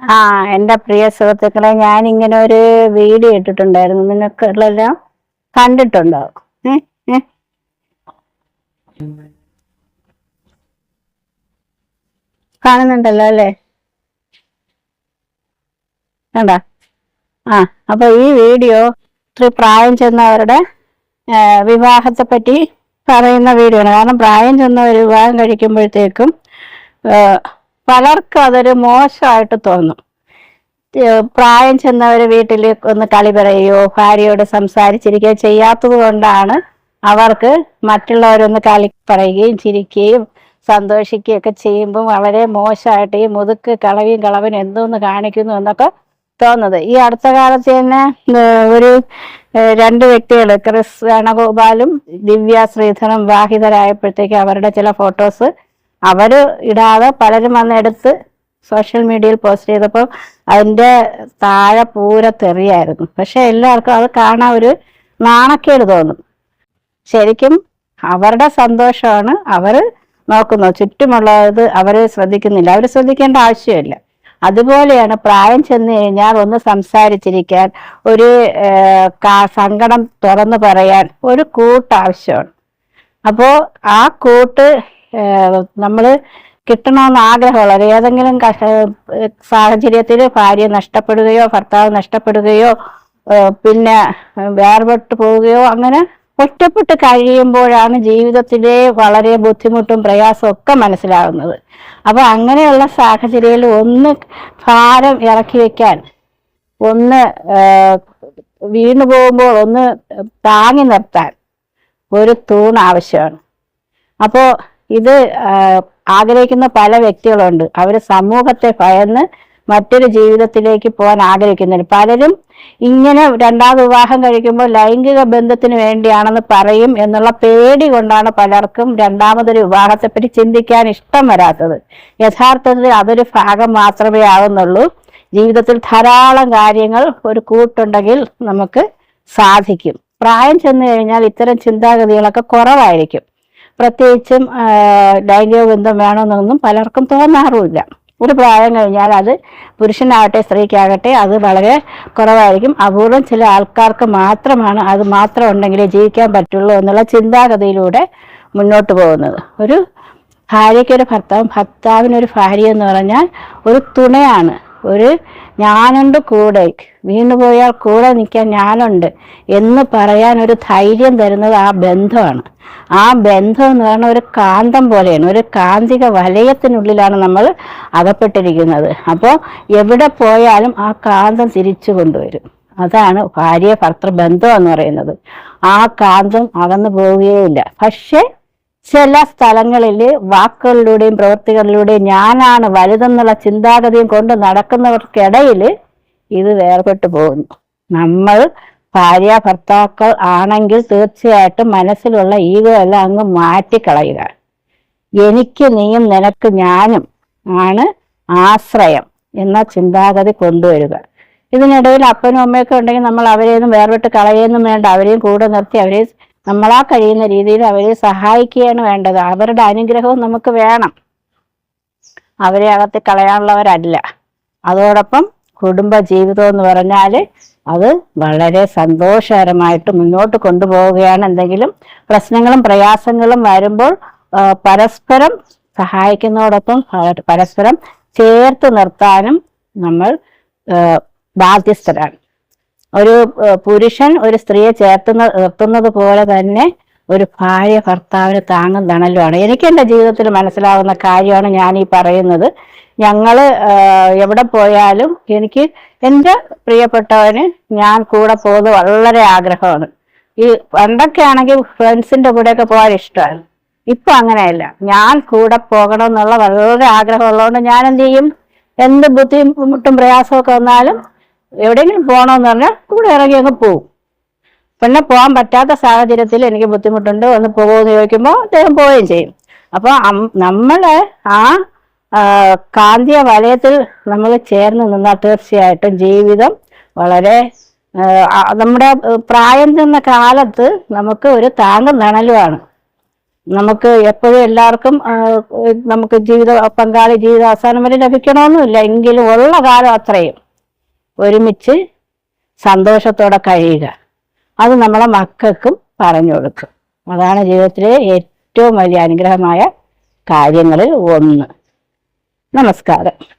ആ എന്റെ പ്രിയ സുഹൃത്തുക്കളെ ഞാൻ ഇങ്ങനെ ഒരു വീഡിയോ ഇട്ടിട്ടുണ്ടായിരുന്നു. നിങ്ങൾക്കെല്ലാം കണ്ടിട്ടുണ്ടോ? കാണുന്നുണ്ടല്ലോ അല്ലേ? കണ്ട? ആ അപ്പൊ ഈ വീഡിയോ ഇത്ര പ്രായം ചെന്നവരുടെ വിവാഹത്തെ പറ്റി പറയുന്ന വീഡിയോ ആണ്. കാരണം പ്രായം ചെന്നവർ വിവാഹം കഴിക്കുമ്പോഴത്തേക്കും പലർക്കും അതൊരു മോശമായിട്ട് തോന്നും. പ്രായം ചെന്നവർ വീട്ടിൽ ഒന്ന് കളി പറയുകയോ ഭാര്യയോട് സംസാരിച്ചിരിക്കുകയോ ചെയ്യാത്തത് കൊണ്ടാണ് അവർക്ക് മറ്റുള്ളവരൊന്ന് കളി പറയുകയും ചിരിക്കുകയും സന്തോഷിക്കുകയൊക്കെ ചെയ്യുമ്പോൾ വളരെ മോശമായിട്ട് ഈ മുതുക്ക് കളവിയും കളവിനും എന്തോന്ന് കാണിക്കുന്നു എന്നൊക്കെ തോന്നുന്നത്. ഈ അടുത്ത കാലത്ത് തന്നെ ഒരു രണ്ട് വ്യക്തികൾ ക്രിസ് വേണഗോപാലും ദിവ്യ ശ്രീധറും വിവാഹിതരായപ്പോഴത്തേക്ക് അവരുടെ ചില ഫോട്ടോസ് അവർ ഇടാതെ പലരും വന്നെടുത്ത് സോഷ്യൽ മീഡിയയിൽ പോസ്റ്റ് ചെയ്തപ്പോൾ അതിന്റെ താഴെ പൂര തെറിയായിരുന്നു. പക്ഷെ എല്ലാവർക്കും അത് കാണാൻ ഒരു നാണക്കേട് തോന്നും. ശരിക്കും അവരുടെ സന്തോഷമാണ് അവർ നോക്കുന്നത് ചുറ്റുമുള്ളത് അവർ ശ്രദ്ധിക്കുന്നില്ല. അവർ ശ്രദ്ധിക്കേണ്ട ആവശ്യമില്ല. അതുപോലെയാണ് പ്രായം ചെന്ന് കഴിഞ്ഞാൽ ഒന്ന് സംസാരിച്ചിരിക്കാൻ ഒരു സങ്കടം തുറന്നു പറയാൻ ഒരു കൂട്ട് ആവശ്യമാണ്. അപ്പോൾ ആ കൂട്ട് നമ്മൾ കിട്ടണമെന്ന് ആഗ്രഹമുള്ളത് ഏതെങ്കിലും സാഹചര്യത്തിൽ ഭാര്യ നഷ്ടപ്പെടുകയോ ഭർത്താവ് നഷ്ടപ്പെടുകയോ പിന്നെ വേർപെട്ട് പോവുകയോ അങ്ങനെ ഒറ്റപ്പെട്ട് കഴിയുമ്പോഴാണ് ജീവിതത്തിലെ വളരെ ബുദ്ധിമുട്ടും പ്രയാസവും ഒക്കെ മനസ്സിലാകുന്നത് അപ്പൊ അങ്ങനെയുള്ള സാഹചര്യത്തിൽ ഒന്ന് ഭാരം ഇറക്കി വെക്കാൻ ഒന്ന് വീണു പോകുമ്പോൾ ഒന്ന് താങ്ങി നിർത്താൻ ഒരു തൂൺ ആവശ്യമാണ്. അപ്പോൾ ഇത് ആഗ്രഹിക്കുന്ന പല വ്യക്തികളുണ്ട്. അവർ സമൂഹത്തെ ഭയന്ന് മറ്റൊരു ജീവിതത്തിലേക്ക് പോകാൻ ആഗ്രഹിക്കുന്നുണ്ട് പലരും ഇങ്ങനെ രണ്ടാമത് വിവാഹം കഴിക്കുമ്പോൾ ലൈംഗിക ബന്ധത്തിന് വേണ്ടിയാണെന്ന് പറയും എന്നുള്ള പേടി കൊണ്ടാണ് പലർക്കും രണ്ടാമതൊരു വിവാഹത്തെപ്പറ്റി ചിന്തിക്കാൻ ഇഷ്ടം വരാത്തത്. യഥാർത്ഥത്തിൽ അതൊരു ഭാഗം മാത്രമേ ആവുന്നുള്ളൂ. ജീവിതത്തിൽ ധാരാളം കാര്യങ്ങൾ ഒരു കൂട്ടുണ്ടെങ്കിൽ നമുക്ക് സാധിക്കും. പ്രായം ചെന്ന് കഴിഞ്ഞാൽ ഇത്തരം ചിന്താഗതികളൊക്കെ കുറവായിരിക്കും. പ്രത്യേകിച്ചും ലൈംഗിക ബന്ധം വേണമെന്നൊന്നും പലർക്കും തോന്നാറുമില്ല. ഒരു പ്രായം കഴിഞ്ഞാൽ അത് പുരുഷനാകട്ടെ സ്ത്രീക്കാകട്ടെ അത് വളരെ കുറവായിരിക്കും. അപൂർവം ചില ആൾക്കാർക്ക് മാത്രമാണ് അത് മാത്രം ഉണ്ടെങ്കിലേ ജീവിക്കാൻ പറ്റുള്ളൂ എന്നുള്ള ചിന്താഗതിയിലൂടെ മുന്നോട്ട് പോകുന്നത്. ഒരു ഭാര്യയ്ക്കൊരു ഭർത്താവും ഭർത്താവിനൊരു ഭാര്യ എന്ന് പറഞ്ഞാൽ ഒരു തുണയാണ്. ഒരു ഞാനുണ്ട് കൂടെ. വീണുപോയാൽ കൂടെ നിൽക്കാൻ ഞാനുണ്ട് എന്ന് പറയാൻ ഒരു ധൈര്യം തരുന്നത് ആ ബന്ധമാണ്. ആ ബന്ധം എന്ന് പറഞ്ഞാൽ ഒരു കാന്തം പോലെയാണ്. ഒരു കാന്തിക വലയത്തിനുള്ളിലാണ് നമ്മൾ അകപ്പെട്ടിരിക്കുന്നത്. അപ്പോൾ എവിടെ പോയാലും ആ കാന്തം തിരിച്ചു കൊണ്ടുവരും. അതാണ് ഭാര്യ ഭർത്തൃ ബന്ധം എന്ന് പറയുന്നത്. ആ കാന്തം അകന്നു പോവുകയേ ഇല്ല പക്ഷേ ചില സ്ഥലങ്ങളിൽ വാക്കുകളിലൂടെയും പ്രവൃത്തികളിലൂടെയും ഞാനാണ് വലുതെന്നുള്ള ചിന്താഗതിയും കൊണ്ട് നടക്കുന്നവർക്കിടയിൽ ഇത് വേർപെട്ടു പോകുന്നു. നമ്മൾ ഭാര്യ ഭർത്താക്കൾ ആണെങ്കിൽ തീർച്ചയായിട്ടും മനസ്സിലുള്ള ഈഗോ എല്ലാം അങ്ങ് മാറ്റിക്കളയുക. എനിക്ക് നീയും നിനക്ക് ഞാനും ആണ് ആശ്രയം എന്ന ചിന്താഗതി കൊണ്ടുവരിക. ഇതിനിടയിൽ അപ്പനും അമ്മയൊക്കെ ഉണ്ടെങ്കിൽ നമ്മൾ അവരെയൊന്നും വേർപെട്ട് കളയൊന്നും വേണ്ട. അവരെയും കൂടെ നിർത്തി അവരെ നമ്മളാ കഴിയുന്ന രീതിയിൽ അവരെ സഹായിക്കുകയാണ് വേണ്ടത്. അവരുടെ അനുഗ്രഹവും നമുക്ക് വേണം. അവരെ അകത്ത് കളയാനുള്ളവരല്ല. അതോടൊപ്പം കുടുംബ ജീവിതം എന്ന് പറഞ്ഞാൽ അത് വളരെ സന്തോഷകരമായിട്ട് മുന്നോട്ട് കൊണ്ടുപോവുകയാണ്. എന്തെങ്കിലും പ്രശ്നങ്ങളും പ്രയാസങ്ങളും വരുമ്പോൾ പരസ്പരം സഹായിക്കുന്നതോടൊപ്പം പരസ്പരം ചേർത്ത് നിർത്താനും നമ്മൾ ബാധ്യസ്ഥരാണ്. ഒരു പുരുഷൻ ഒരു സ്ത്രീയെ ചേർത്തുന്ന നിർത്തുന്നത് പോലെ തന്നെ ഒരു ഭാര്യ ഭർത്താവിന് താങ്ങും ആണ് എനിക്ക് എന്റെ ജീവിതത്തിൽ മനസ്സിലാവുന്ന കാര്യമാണ് ഞാൻ ഈ പറയുന്നത്. ഞങ്ങൾ എവിടെ പോയാലും എനിക്ക് എന്റെ പ്രിയപ്പെട്ടവന് ഞാൻ കൂടെ പോകുന്നത് വളരെ ആഗ്രഹമാണ്. ഈ പണ്ടൊക്കെ ആണെങ്കിൽ ഫ്രണ്ട്സിന്റെ കൂടെയൊക്കെ പോകാൻ ഇഷ്ടമാണ് ഇപ്പൊ അങ്ങനെയല്ല. ഞാൻ കൂടെ പോകണം എന്നുള്ള വളരെ ആഗ്രഹമുള്ളതുകൊണ്ട് ഞാൻ എന്ത് ചെയ്യും? എന്ത് ബുദ്ധിമുട്ടും പ്രയാസമൊക്കെ വന്നാലും എവിടെയെങ്കിലും പോകണമെന്ന് പറഞ്ഞാൽ കൂടെ ഇറങ്ങി അങ്ങ് പോവും. പിന്നെ പോകാൻ പറ്റാത്ത സാഹചര്യത്തിൽ എനിക്ക് ബുദ്ധിമുട്ടുണ്ട് ഒന്ന് പോകുമെന്ന് ചോദിക്കുമ്പോൾ അദ്ദേഹം പോവുകയും ചെയ്യും. അപ്പോൾ നമ്മളെ ആ കാന്തിയ വലയത്തിൽ നമ്മൾ ചേർന്ന് നിന്നാൽ തീർച്ചയായിട്ടും ജീവിതം വളരെ നമ്മുടെ പ്രായം ചെന്ന കാലത്ത് നമുക്ക് ഒരു താങ്ങും തണലുമാണ് നമുക്ക് എപ്പോഴും എല്ലാവർക്കും നമുക്ക് ജീവിത പങ്കാളി ജീവിത അവസാനം വരെ ലഭിക്കണമെന്നില്ല എങ്കിലും ഉള്ള കാലം അത്രയും. ഒരുമിച്ച് സന്തോഷത്തോടെ കഴിയുക. അത് നമ്മളെ മക്കൾക്കും പറഞ്ഞു കൊടുക്കും. അതാണ് ജീവിതത്തിലെ ഏറ്റവും വലിയ അനുഗ്രഹമായ കാര്യങ്ങളിൽ ഒന്ന്. നമസ്കാരം.